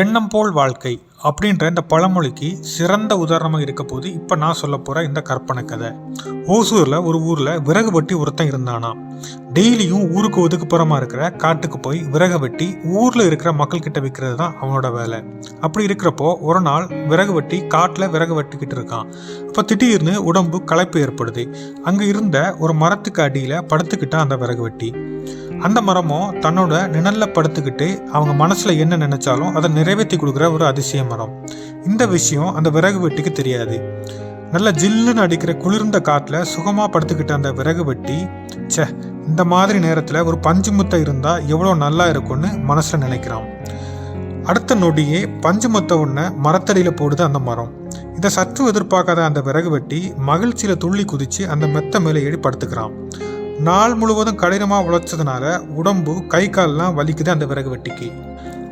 எண்ணம் போல் வாழ்க்கை அப்படின்ற இந்த பழமொழிக்கு சிறந்த உதாரணமாக இருக்க போது இப்போ நான் சொல்ல போகிற இந்த கற்பனை கதை. ஓசூரில் ஒரு ஊரில் விறகு வெட்டி ஒருத்தன் இருந்தானா. டெய்லியும் ஊருக்கு ஒதுக்குப்புறமா இருக்கிற காட்டுக்கு போய் விறகு வெட்டி ஊரில் இருக்கிற மக்கள்கிட்ட விற்கிறது தான் அவனோட வேலை. அப்படி இருக்கிறப்போ ஒரு நாள் விறகு வெட்டி காட்டில் விறகு வெட்டிக்கிட்டு இருக்கான். அப்போ திடீர்னு உடம்பு களைப்பு ஏற்படுது. அங்கே இருந்த ஒரு மரத்துக்கு அடியில் படுத்துக்கிட்டான் அந்த விறகு வெட்டி. அந்த மரமும் தன்னோட நிழல்ல படுத்துக்கிட்டு அவங்க மனசுல என்ன நினைச்சாலும் அதை நிறைவேற்றி கொடுக்குற ஒரு அதிசய மரம். இந்த விஷயம் அந்த விறகு வெட்டிக்கு தெரியாது. நல்ல ஜில்லுன்னு அடிக்கிற குளிர்ந்த காட்டில் சுகமாக படுத்துக்கிட்ட அந்த விறகு வெட்டி சே இந்த மாதிரி நேரத்தில் ஒரு பஞ்சு முத்தை இருந்தால் எவ்வளோ நல்லா இருக்கும்னு மனசில் நினைக்கிறான். அடுத்த நொடியே பஞ்சு முத்த ஒன்றை மரத்தடியில் போடுது அந்த மரம். இதை சற்று எதிர்பார்க்காத அந்த விறகு வெட்டி மகிழ்ச்சியில் துள்ளி குதித்து அந்த மெத்த மேலே ஏறி படுத்துக்கிறான். நாள் முழுவதும் கடினமாக உழைச்சதுனால உடம்பு கை கால்லாம் வலிக்குது அந்த விறகு வெட்டிக்கு.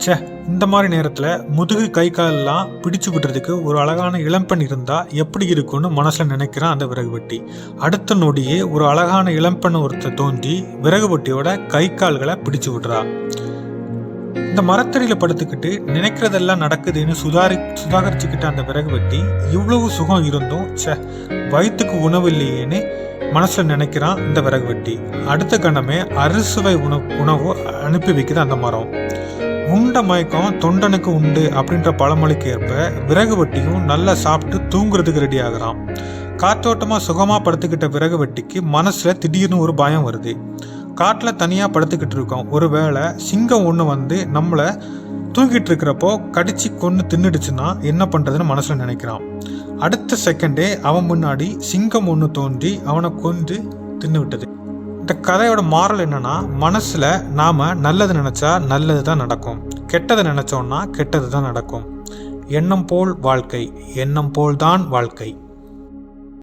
ச்சே இந்த மாதிரி நேரத்தில் முதுகு கை கால்லாம் பிடிச்சு விடுறதுக்கு ஒரு அழகான இளம்பெண் இருந்தால் எப்படி இருக்கும்னு மனசில் நினைக்கிறான் அந்த விறகு வெட்டி. அடுத்த நொடியே ஒரு அழகான இளம்பெண் ஒருத்தர் தோன்றி விறகு வெட்டியோட கை கால்களை பிடிச்சு விடுறா. இந்த மரத்தடியில் படுத்துக்கிட்டு நினைக்கிறதெல்லாம் நடக்குதுன்னு சுதாரி சுதாகரிச்சுக்கிட்ட அந்த விறகு வெட்டி இவ்வளவு சுகம் இருந்தும் ச்சே வயிற்றுக்கு உணவு இல்லையேன்னு மனசில் நினைக்கிறான் இந்த விறகு வெட்டி. அடுத்த கணமே அறுசுவை உணவு உணவு அனுப்பி வைக்குது அந்த மரம். உண்ட மயக்கம் தொண்டனுக்கு உண்டு அப்படின்ற பழமொழிக்கு ஏற்ப விறகு வெட்டியும் நல்லா சாப்பிட்டு தூங்குறதுக்கு ரெடி ஆகுறான். காற்றோட்டமாக சுகமாக படுத்துக்கிட்ட விறகு வெட்டிக்கு மனசில் திடீர்னு ஒரு பயம் வருது. காட்டில் தனியாக படுத்துக்கிட்டு இருக்கோம். ஒருவேளை சிங்கம் ஒன்று வந்து நம்மளை தூங்கிட்டு இருக்கிறப்போ கடிச்சு கொன்று தின்னுடுச்சுன்னா என்ன பண்ணுறதுன்னு மனசில் நினைக்கிறான். அடுத்த செகண்டே அவன் முன்னாடி சிங்கம் ஒன்று தோன்றி அவனை கொன்று தின்னு விட்டது இந்த கதையோட மாரல் என்னன்னா மனசில் நாம் நல்லது நினச்சா நல்லது தான் நடக்கும். கெட்டதை நினச்சோன்னா கெட்டது தான் நடக்கும். எண்ணம் போல் வாழ்க்கை எண்ணம் போல் தான் வாழ்க்கை.